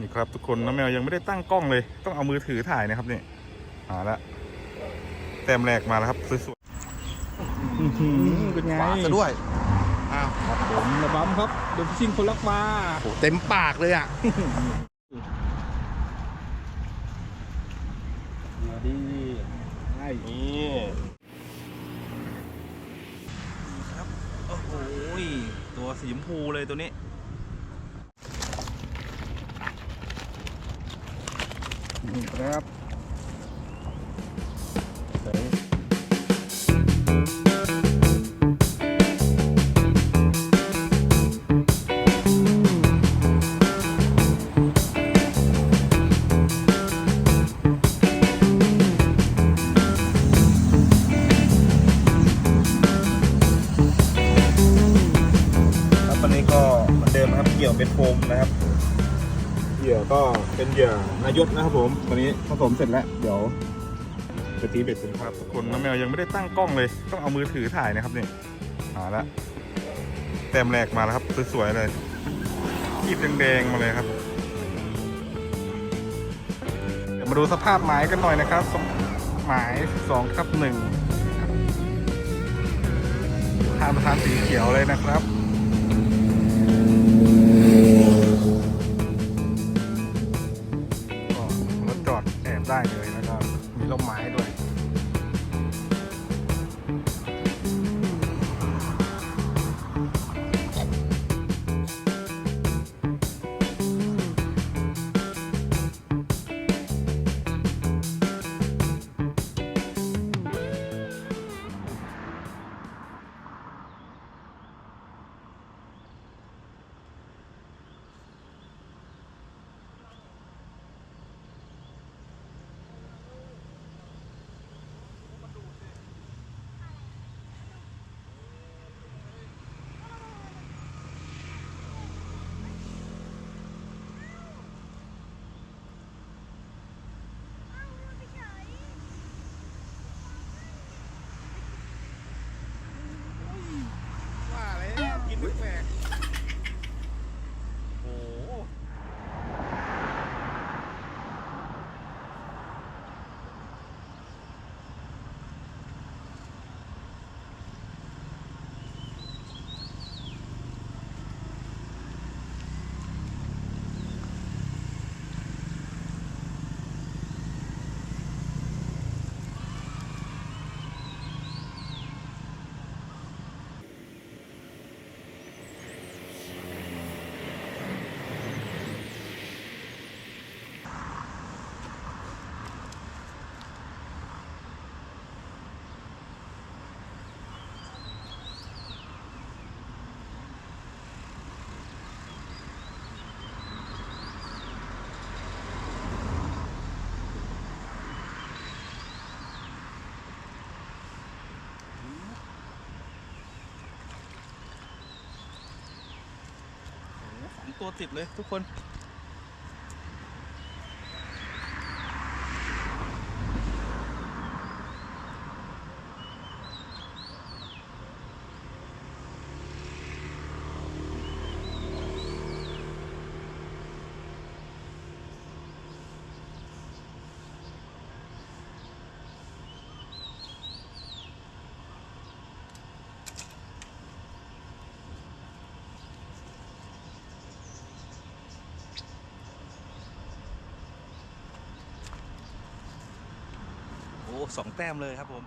นี่ครับทุกคนน้องแมวยังไม่ได้ตั้งกล้องเลย ต้องเอามือถือถ่ายนะครับนี่มาละแต้มแรกมาแล้วครับสวยๆอื้อหือเป็นไงขวาซะด้วยอ้าวครับผมระบำครับเดินซิ่งคนรักปลาโหเต็มปากเลยอะมาดีไอ้นี่ครับโอ้โหตัวสีชมพูเลยตัวนี้ นี่ครับครับวันนี้ก็เหมือนเดิมนะครับเหยื่อเป็นโฟมนะครับ เหยื่อก็เป็นเหยื่อายศนะครับผมตอนนี้ผสมเสร็จแล้ว เดี๋ยวจะตีเบ็ดกันครับทุกคนน้องแมวยังไม่ได้ตั้งกล้องเลย ต้องเอามือถือถ่ายนะครับนี่มาแล้วแต้มแรกมาแล้วครับสวยๆเลยขีดแดงๆมาเลยครับเดี๋ยวมาดูสภาพหมายกันหน่อยนะครับหมายสองทับหนึ่งทานประธานสีเขียวเลยนะครับ ตัวติดเลยทุกคน สองแต้มเลยครับผม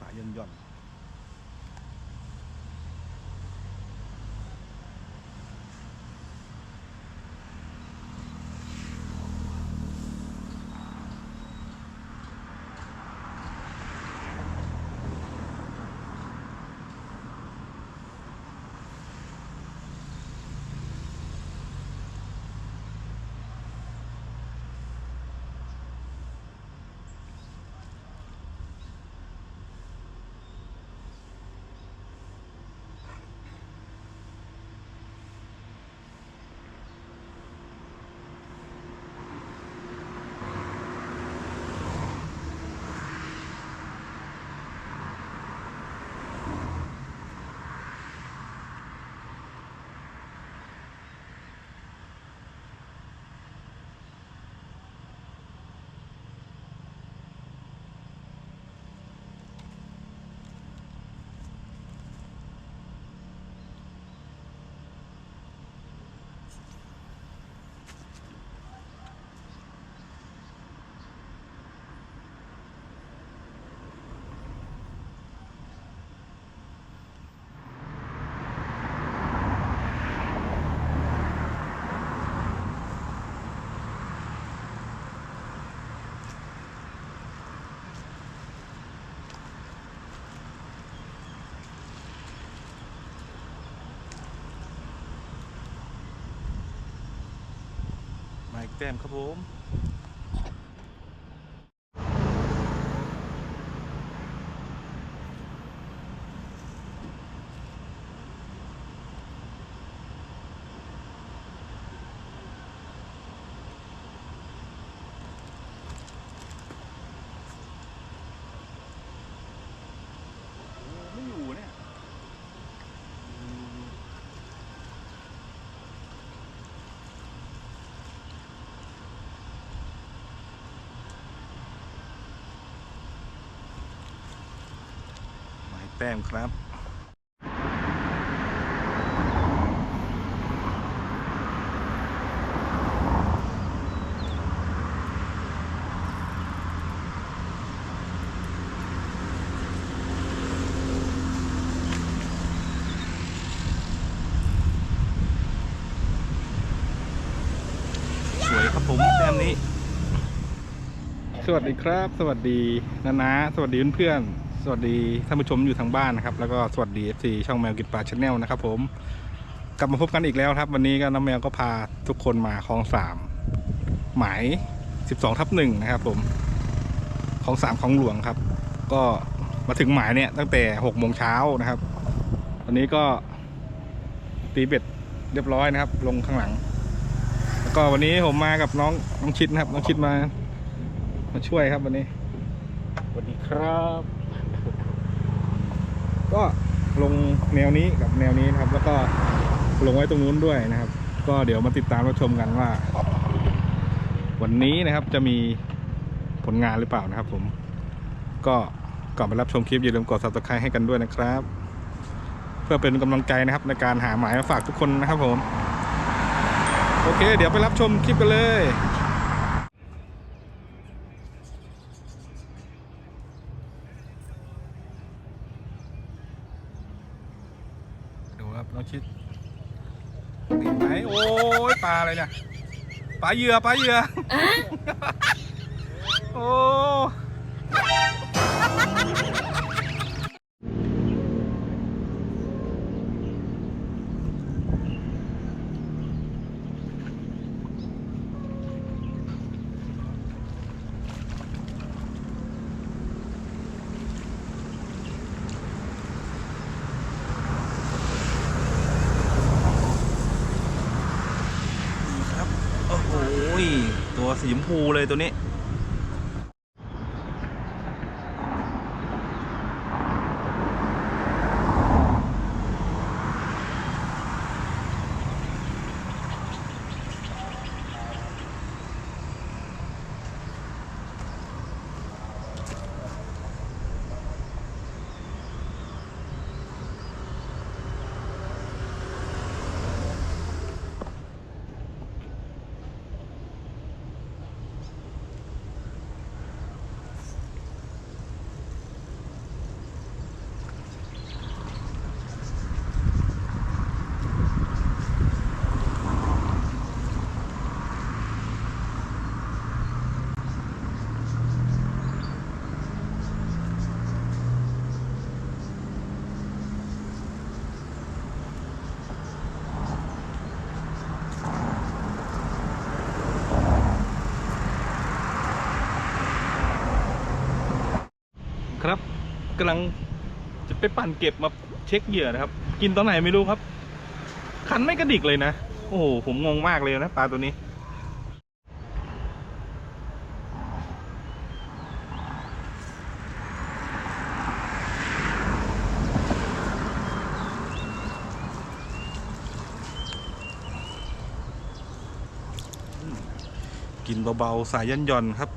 สายย่อนย่อน แต้มครับผม แต้มครับสวยครับผมแต้มนี้ สวัสดีครับ สวัสดีนานาสวัสดีเพื่อนๆ สวัสดีท่านผู้ชมอยู่ทางบ้านนะครับแล้วก็สวัสดี FC ช่องแมวกินปลาชาแนลนะครับผมกลับมาพบกันอีกแล้วครับ วันนี้ก็น้องแมวก็พาทุกคนมาคลองสามหมาย 12ทับหนึ่งนะครับผมคลองสามคลองหลวงครับ ก็มาถึงหมายเนี่ยตั้งแต่6โมงเช้านะครับวันนี้ก็ตีเบ็ดเรียบร้อยนะครับ ลงข้างหลัง แล้วก็วันนี้ผมมากับน้องน้องชิดนะครับน้องชิดมา มาช่วยครับวันนี้สวัสดีครับ ก็ลงแนวนี้กับแนวนี้นะครับ แล้วก็ลงไว้ตรงนู้นด้วยนะครับ ก็เดี๋ยวมาติดตามรับชมกันว่า วันนี้นะครับจะมีผลงานหรือเปล่านะครับ ผม ก็ก่อนไปรับชมคลิปอย่าลืมกด subscribe ให้กันด้วยนะครับ เพื่อเป็นกำลังใจนะครับในการหาหมายมาฝากทุกคนนะครับผม โอเค เดี๋ยวไปรับชมคลิปกันเลย ดูครับน้องชิดติดไหมโอ้ยปลาอะไรเนี่ยปลาเหยื่อปลาเหยื่อโอ้ครับโอ้โหตัว สีชมพูเลยตัวนี้ ครับ กำลังจะไปปั่นเก็บมาเช็คเหยื่อนะครับ กินตอนไหนไม่รู้ครับ คันไม่กระดิกเลยนะ โอ้โห ผมงงมากเลยนะปลาตัวนี้ กินเบาๆ สายย่อนยอนๆครับ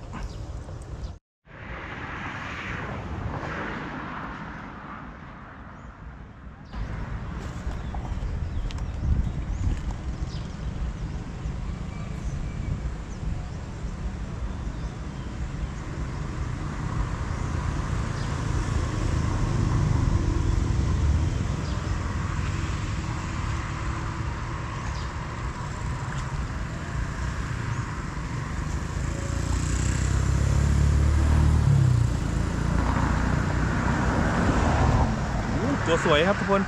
สวยครับทุกคน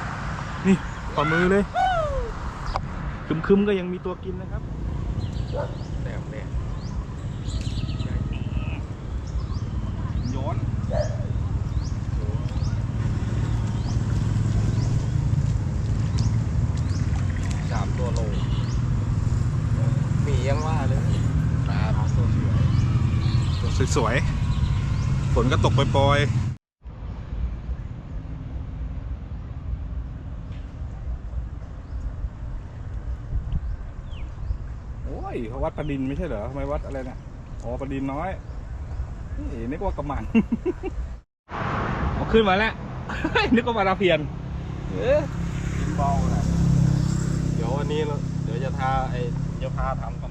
นี่ฝ่ามือเลยคึมๆก็ยังมีตัวกินนะครับแต้มแรกย้อนสามตัวโลมียังว่าเลยครับตัวสวย ตัวสวยๆฝนก็ตกปล่อยๆ อ้ยเขาวัดประดินไม่ใช่เหรอทำไมวัดอะไรเนี่ยอ๋อประดินน้อยนี่นึกว่ากระมันเอาขึ้นมาแล้วนึกว่ามาตะเพียนเอ๊ะกินเบาแหละเดี๋ยววันนี้เดี๋ยวจะทาไอ้จะพาทำค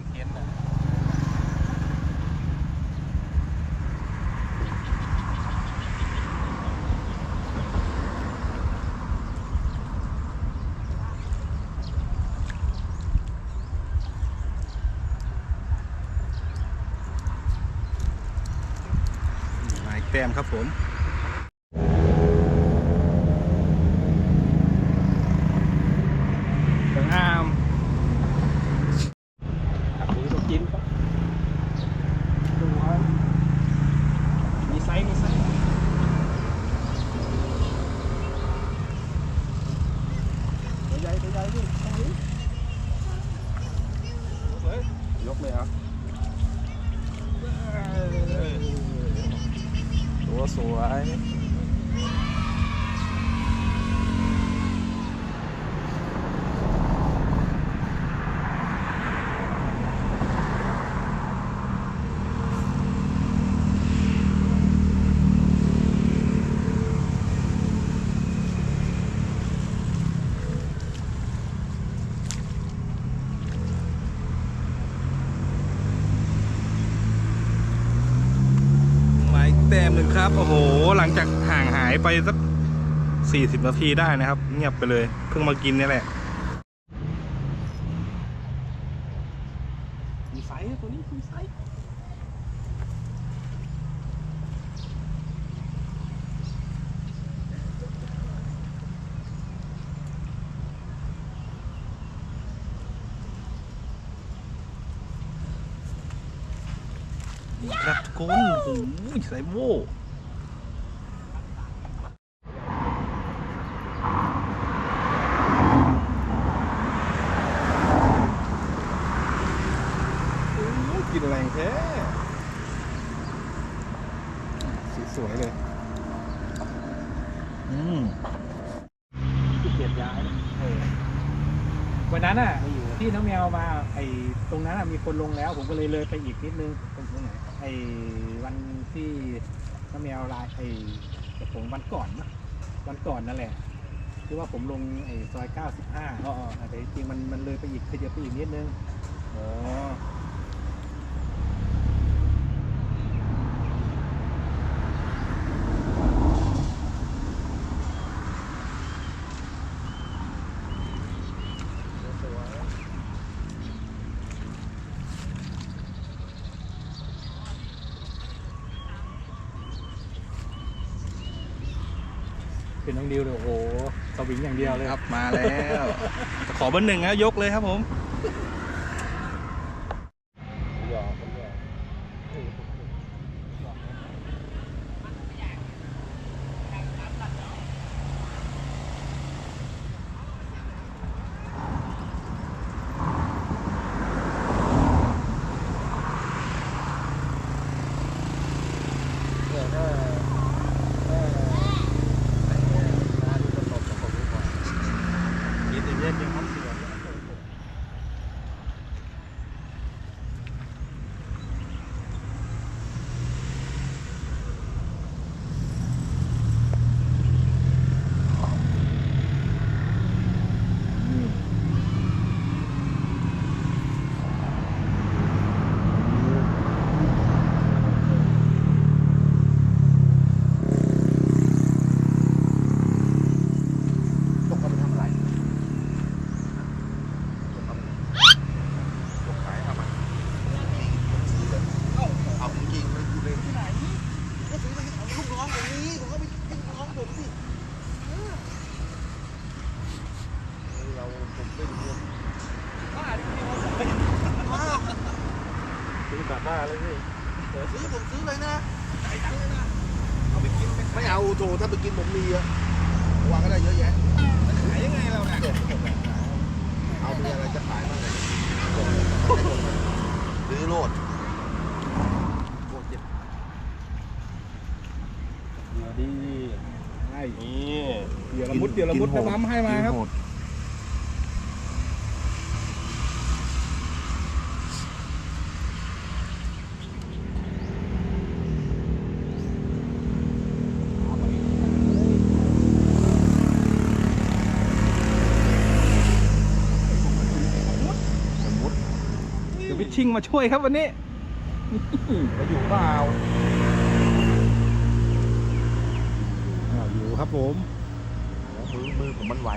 แต้มครับผม สวยงามดูตัวกินปะดูว่ามีไซส์มีไซส์ตัวใหญ่ตัวใหญ่ดิเอาดิเฮ้ยยกเลยเหรอะ ตัวสวย หมายแต้มหนึ่งครับ โอ้โห หลังจากห่างหายไปสักสี่สิบนาทีได้นะครับ เงียบไปเลย เพิ่งมากินนี่แหละมีไซส์ตัวนี้มีไซส์กระโกนโอ้โหใส่โม่โอ้โห กินแรงแท้สีสวยเลยอืมขี้เกียจย้ายเออวันนั้นอะที่น้องแมวมาไอ้ตรงนั้นอะมีคนลงแล้ว ผมก็เลยเลยไปอีกนิดนึงตรงตรงไหนไอ้วันที่น้องแมวลายไอ้แต่ผมวันก่อนนะวันก่อนนั่นแหละคือว่าผมลงไอ้ซอย 95อ๋อๆแต่จริงๆมันมันเลยไปอีกขยับไปอีกนิดนึงอ๋อ เป็นน้องดิวเลยโอ้โหสวิงอย่างเดียวเลยครับมาแล้ว ขอเบอร์หนึ่งนะยกเลยครับผม หยอกมันหยอก เนี่ยถ้าถ้าไอ้ร้านที่ประสบกับผมดีกว่ากินอย่างเงี้ยยังห้องเสือ มาเลยพี่เดี๋ยวซื้อผมซื้อเลยนะซื้อนะเอาไปกินไม่เอาโถถ้าไปกินผมมีอะ วางก็ได้เยอะแยะขายยังไงเราเนี่ยเอามีอะไรจะขายบ้างเลยซื้อโลดโคตรเจ็บเดี๋ยวดีให้นี่เดี๋ยวละมุดเดี๋ยวละมุดน้ำมันให้มาครับ กินโหด เดี๋ย วพิชชิ่งมาช่วยครับวันนี้จะอยู่เปล่าอ้าวอยู่ครับผมมือมือผมมันไว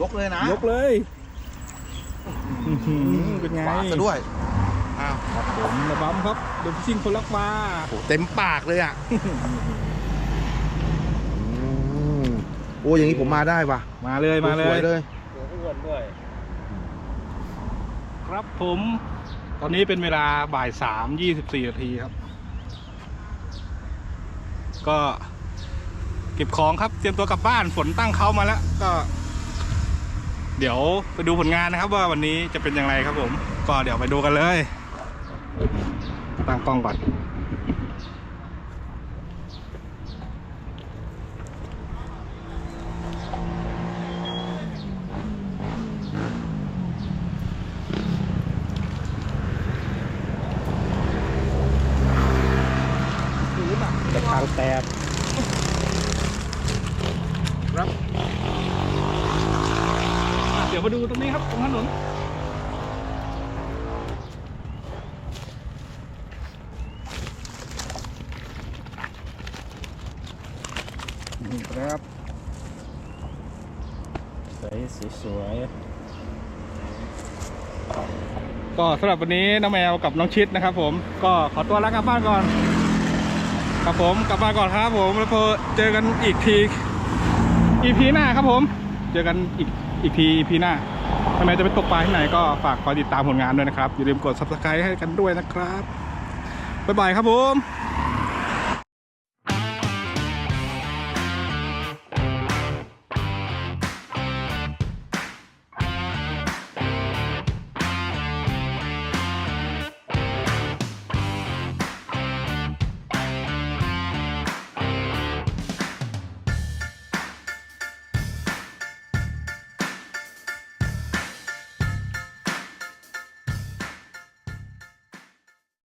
ยกเลยนะยกเลยอื้อหือเป็นไงขวาซะด้วยอ้าวครับผมระบำครับเดี๋ยวพิชชิ่งคนรักปลาโหเต็มปากเลยอะโอ้อย่างนี้ผมมาได้ปะมาเลยมาเลส วยเลยครับผม ตอนนี้เป็นเวลาบ่ายสามยี่สิบสี่นาทีครับ ก็เก็บของครับ เตรียมตัวกลับบ้านฝนตั้งเขามาแล้วก็ เดี๋ยวไปดูผลงานนะครับ ว่าวันนี้จะเป็นอย่างไรครับผม ก็เดี๋ยวไปดูกันเลย ตั้งกล้องก่อน กระทางแตกครับอะเดี๋ ยวมาดูตรงนี้ครับตรงถนนนี่ครับสวยสวยก็สำหรับวันนี้น้องแมวกับน้องชิดนะครับ ผมก็ขอตัวลากลับบ้านก่อน ครับผมกลับมาก่อนครับผมแล้วพอเจอกันอีกที EP หน้าครับผม เจอกันอีก อีกทีพีหน้าทำไมจะไปตกปลาที่ไหนก็ฝากคอยติดตามผลงานด้วยนะครับ อย่าลืมกด subscribe ให้กันด้วยนะครับ บ๊ายบายครับผม